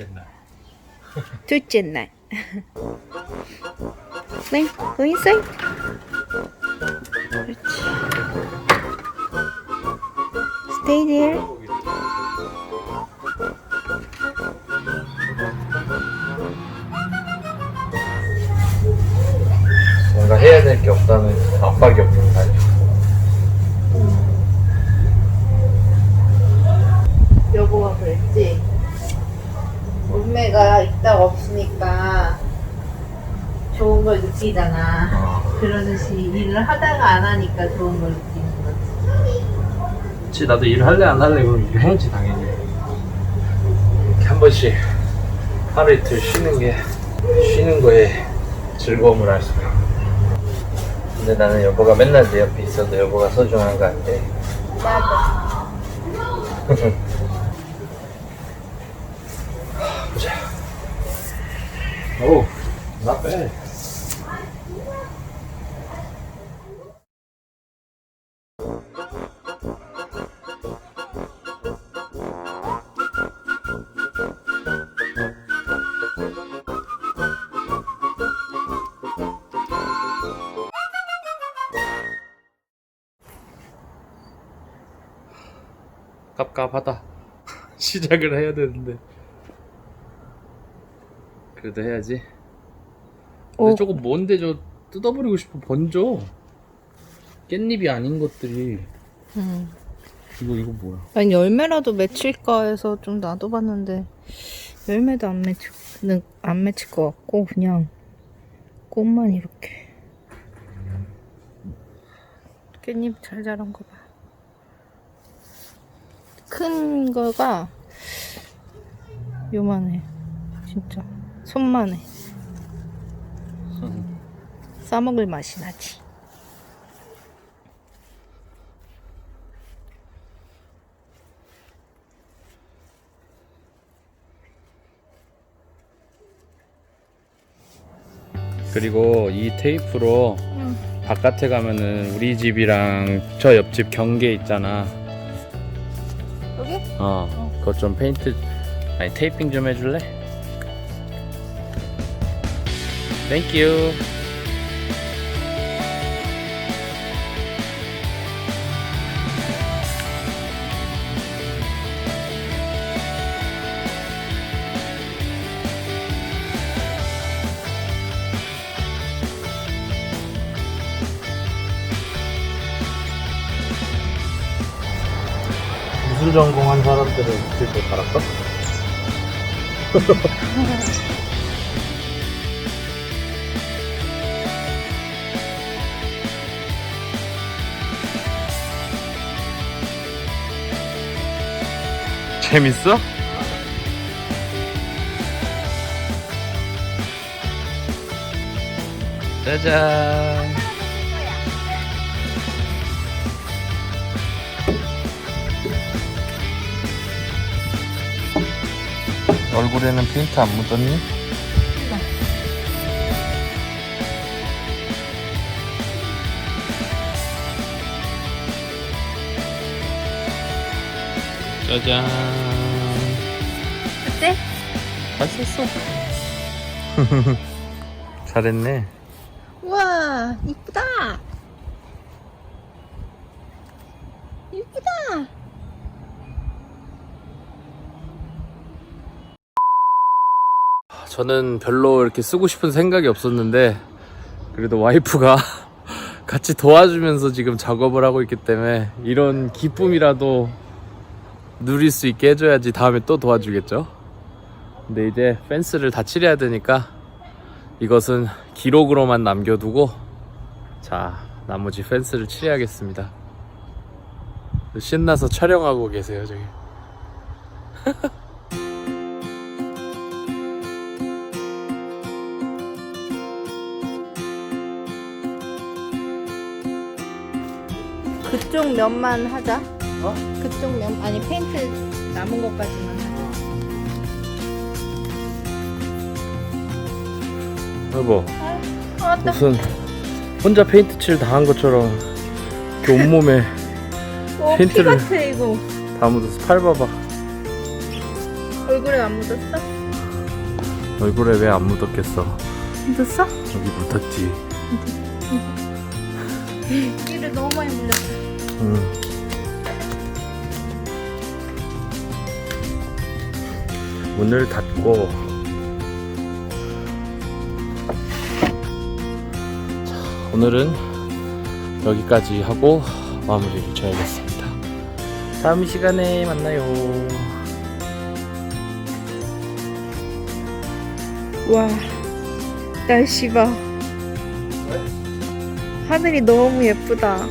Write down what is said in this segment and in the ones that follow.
둘째 날. 둘째 날. 네, go inside. 그렇지. Stay there. 뭔가 해야 될 게 없다는 압박이 없는 날. 여보가 그랬지. 몸매가 있다가 없으니까 좋은 걸 느끼잖아. 그러듯이 일을 하다가 안 하니까 좋은 걸 느끼는 거지. 그치 나도 일 할래 안 할래 그럼 일 해야지 당연히. 이렇게 한 번씩 하루 이틀 쉬는 게 쉬는 거에 즐거움을 알 수가 있어. 근데 나는 여보가 맨날 내 옆에 있어도 여보가 소중한 거 같아. 나도. 보자. 오, not bad. 깝깝하다. 시작을 해야 되는데. 그래도 해야지. 근데 오. 저거 뭔데 저 뜯어버리고 싶어 번져. 깻잎이 아닌 것들이 음. 이거 이거 뭐야? 아니 열매라도 맺힐까 해서 좀 놔둬봤는데 열매도 안 맺힐 안 맺힐 것 같고 그냥 꽃만 이렇게 깻잎 잘 자란 거 봐. 큰 거가 요만해 진짜 손만해 싸먹을 맛이 나지. 그리고 이 테이프로 응. 바깥에 가면은 우리 집이랑 저 옆집 경계 있잖아. 여기? 어, 그거 좀 페인트 아니 테이핑 좀 해줄래? 땡큐. 무술 전공한 사람들은 이렇게 달았어? 재밌어? 짜잔. 얼굴에는 페인트 안 묻었니? 짜잔. 어때? 잘 썼어. 잘했네. 우와 이쁘다 저는 별로 이렇게 쓰고 싶은 생각이 없었는데 그래도 와이프가 같이 도와주면서 지금 작업을 하고 있기 때문에 이런 기쁨이라도 누릴 수 있게 해줘야지 다음에 또 도와주겠죠. 근데 이제 펜스를 다 칠해야 되니까 이것은 기록으로만 남겨두고 자 나머지 펜스를 칠해야겠습니다. 신나서 촬영하고 계세요 저기. 그쪽 면만 하자. 어? 그쪽 면 아니 페인트 남은 것까지만 여보 아, 맞다 무슨 혼자 페인트 칠 다 한 것처럼 이렇게 온몸에 어, 피 페인트를- 같아 이거. 다 묻어서 팔 봐봐. 얼굴에 안 묻었어? 얼굴에 왜 안 묻었겠어? 묻었어? 여기 묻었지 피를 너무 많이 물렸어 응. 문을 닫고 자, 오늘은 여기까지 하고 마무리를 지어야겠습니다. 다음 시간에 만나요. 와 날씨 봐 하늘이 너무 예쁘다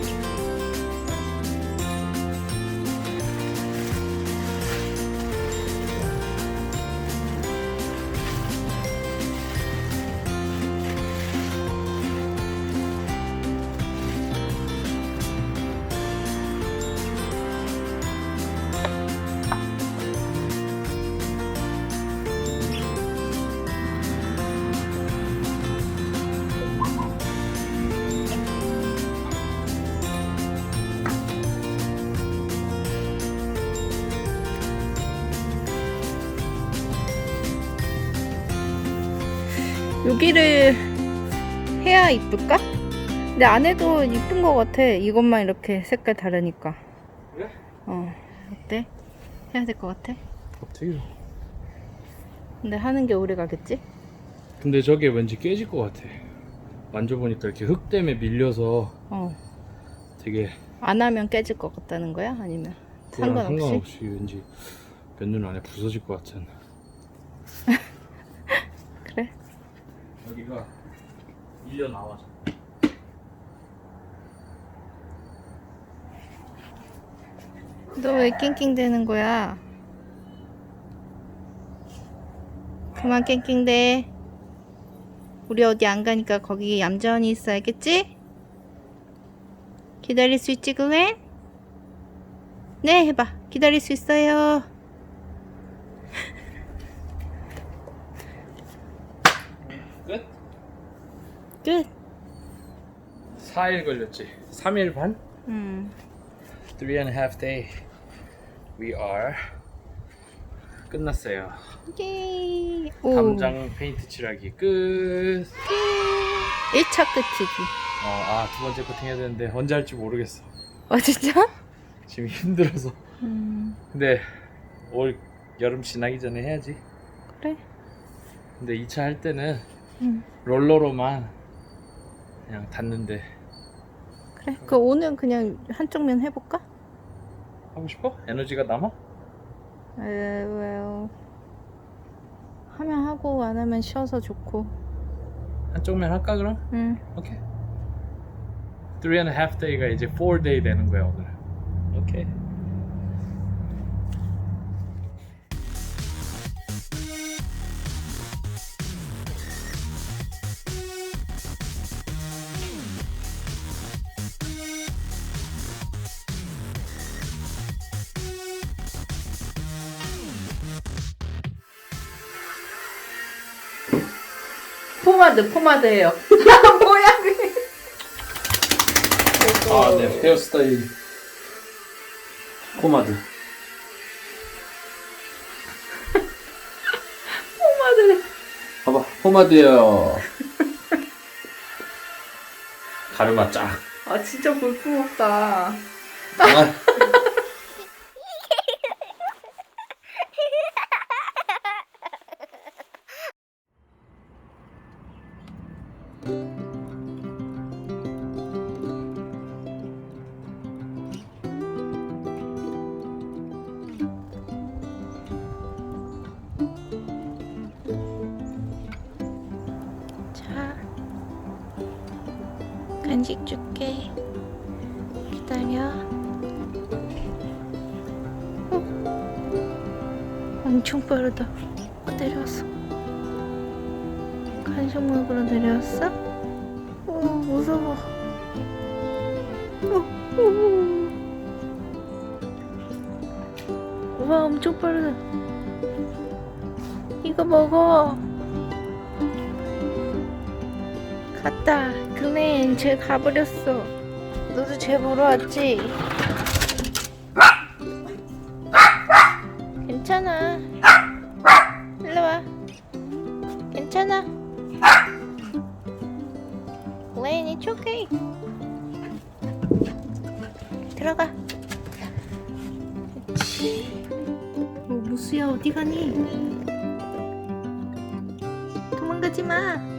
여기를 해야 이쁠까? 근데 안 해도 이쁜 것 같아 이것만 이렇게 색깔 다르니까 그래? 어 어때? 해야 될 것 같아? 어떻게? 근데 하는 게 오래 가겠지? 근데 저게 왠지 깨질 것 같아. 만져보니까 이렇게 흙 때문에 밀려서 어. 되게 안 하면 깨질 것 같다는 거야? 아니면 상관없이? 상관없이 왠지 몇 년 안에 부서질 것 같은. 여기가 밀려 나와서. 너 왜 낑낑대는 거야? 그만 낑낑대. 우리 어디 안 가니까 거기 얌전히 있어야겠지? 기다릴 수 있지, 그웬? 네, 해봐. 기다릴 수 있어요. 끝. 4일 걸렸지. 3일 반? 음. 3 and a half day. We are 끝났어요. 예. 오. 담장 페인트 칠하기 끝. 1차 끝이지. 어, 아, 두 번째 코팅 해야 되는데 언제 할지 모르겠어. 아, 진짜? 지금 힘들어서. 음. 근데 올 여름 지나기 전에 해야지. 그래. 근데 2차 할 때는 음. 롤러로만 그냥 닿는데 그래. 그 오늘 그냥 한쪽 면 해볼까? 하고 싶어? 에너지가 남아? 에, well. 하면 하고 안 하면 쉬어서 좋고. 한쪽면 할까 그럼? 응. 오케이. 3 and a half day가 이제 4 day 되는 거야 오늘. 오케이. 포마드, 포마드예요. 뭐야 그게? 아, 네. 헤어스타일 포마드. 포마드. 봐봐, 포마드요. 가르마 쫙. 아 진짜 볼품 없다. 아. 간식 줄게. 기다려. 어? 엄청 빠르다. 어, 내려왔어. 간식 먹으러 내려왔어? 어, 무서워. 어, 어. 우와 엄청 빠르다 이거 먹어 갔다 글렌 쟤 가버렸어. 너도 쟤 보러 왔지? 괜찮아. 일로 와. 괜찮아. 글렌 it's okay. 들어가. 어, 무수야 어디 가니? 도망가지 마.